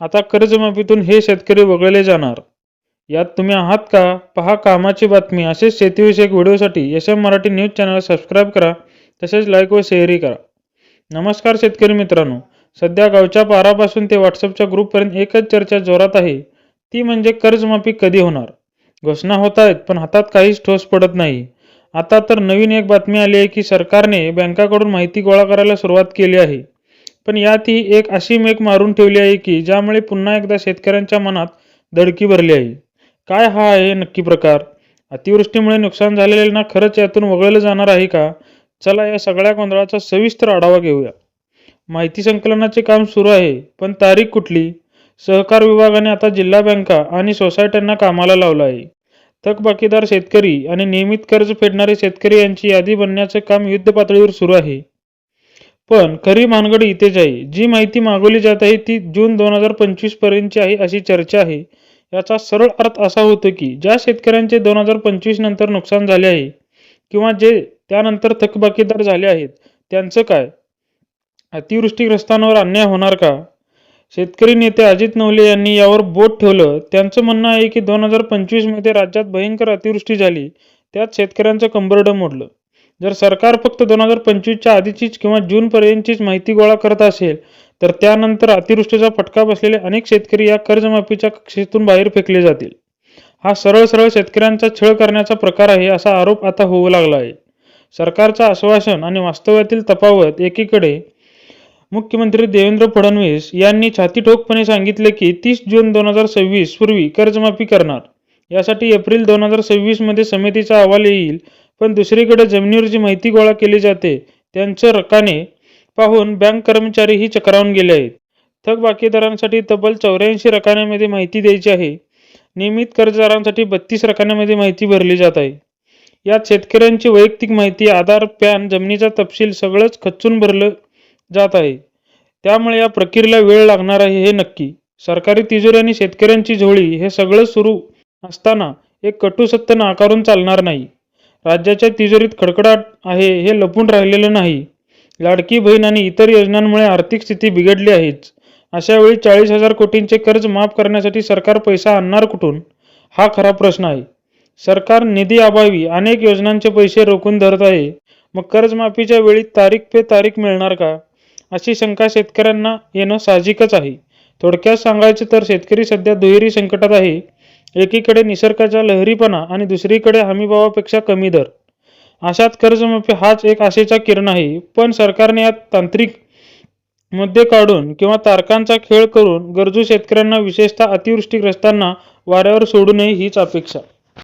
आता कर्जमाफीतून हे शेतकरी वगळले जाणार. यात तुम्ही आहात का? पहा कामाची बातमी. असेच शेतीविषयक व्हिडिओसाठी Yasham Marathi news channel subscribe करा तसेच लाईक व शेअरही करा. नमस्कार शेतकरी मित्रांनो. सध्या गावच्या पारापासून ते व्हॉट्सअपच्या ग्रुपपर्यंत एकच चर्चा जोरात आहे. ती म्हणजे कर्जमाफी कधी होणार? घोषणा होत आहेत पण हातात काहीच ठोस पडत नाही. आता तर नवीन एक बातमी आली आहे की सरकारने बँकाकडून माहिती गोळा करायला सुरुवात केली आहे. पण यातही एक अशी मेक मारून ठेवली आहे की ज्यामुळे पुन्हा एकदा शेतकऱ्यांच्या मनात दडकी भरली आहे. काय हा आहे नक्की प्रकार? अतिवृष्टीमुळे नुकसान झालेल्यांना खरंच यातून वगळलं जाणार आहे का? चला या सगळ्या गोंधळाचा सविस्तर आढावा घेऊया. माहिती संकलनाचे काम सुरू आहे पण तारीख कुठली? सहकार विभागाने आता जिल्हा बँका आणि सोसायट्यांना कामाला लावलं आहे. थकबाकीदार शेतकरी आणि नियमित कर्ज फेडणारे शेतकरी यांची यादी बनण्याचं काम युद्ध पातळीवर सुरू आहे. पण खरी भानगड इथेच आहे. जी माहिती मागवली जात आहे ती जून दोन हजार पंचवीस पर्यंतची आहे अशी चर्चा आहे. याचा सरळ अर्थ असा होतो की ज्या शेतकऱ्यांचे दोन हजार पंचवीस नंतर नुकसान झाले आहे किंवा जे त्यानंतर थकबाकीदार झाले आहेत त्यांचं काय? अतिवृष्टीग्रस्तांवर अन्याय होणार का? शेतकरी नेते अजित नवले यांनी यावर बोट ठेवलं. त्यांचं म्हणणं आहे की दोन हजार पंचवीसमध्ये राज्यात भयंकर अतिवृष्टी झाली. त्यात शेतकऱ्यांचं कंबरडं मोडलं. जर सरकार फक्त दोन हजार पंचवीसच्या आधीचीच किंवा जूनपर्यंतचीच माहिती गोळा करत असेल तर त्यानंतर अतिवृष्टीचा फटका बसलेले अनेक शेतकरी या कर्जमाफीच्या कक्षेतून बाहेर फेकले जातील. हा सरळ सरळ शेतकऱ्यांचा छळ करण्याचा प्रकार आहे असा आरोप आता होऊ लागला आहे. सरकारचं आश्वासन आणि वास्तव्यातील तफावत एकीकडे मुख्यमंत्री देवेंद्र फडणवीस यांनी छातीठोकपणे सांगितले की तीस जून दोन हजार सव्वीस पूर्वी कर्जमाफी करणार. यासाठी एप्रिल दोन हजार सव्वीसमध्ये समितीचा अहवाल येईल पण दुसरीकडे जमिनीवर जी माहिती गोळा केली जाते त्यांचं रकाने पाहून बँक कर्मचारीही चक्रावून गेले आहेत. थकबाकीदारांसाठी तब्बल चौऱ्याऐंशी रकान्यामध्ये माहिती द्यायची आहे. नियमित कर्जदारांसाठी बत्तीस रकान्यामध्ये माहिती भरली जात आहे. यात शेतकऱ्यांची वैयक्तिक माहिती आधार पॅन जमिनीचा तपशील सगळंच खच्चून भरलं जात आहे. त्यामुळे या प्रक्रियेला वेळ लागणार आहे हे नक्की. सरकारी तिजोरी आणि शेतकऱ्यांची झोळी हे सगळं सुरू असताना एक कटू सत्य नाकारून चालणार नाही. राज्याच्या तिजोरीत खडखडाट आहे हे लपून राहिलेलं नाही. लाडकी बहीण आणि इतर योजनांमुळे आर्थिक स्थिती बिघडली आहेच. अशा वेळी चाळीस हजार कोटींचे कर्ज माफ करण्यासाठी सरकार पैसा आणणार कुठून? हा खरा प्रश्न आहे. सरकार निधी अभावी अनेक योजनांचे पैसे रोखून धरत आहे. मग कर्जमाफीच्या वेळी तारीख पे तारीख मिळणार का? अशी शंका शेतकऱ्यांना येणं साहजिकच आहे. थोडक्यात सांगायचं तर शेतकरी सध्या दुहेरी संकटात आहे. एकीकडे निसर्गाच्या लहरीपणा आणि दुसरीकडे हमीभावापेक्षा कमी दर. अशात कर्जमाफी हाच एक आशेचा किरण आहे पण सरकारने यात तांत्रिक मुद्दे काढून किंवा तारकांचा खेळ करून गरजू शेतकऱ्यांना विशेषतः अतिवृष्टीग्रस्तांना वाऱ्यावर सोडू नये हीच अपेक्षा.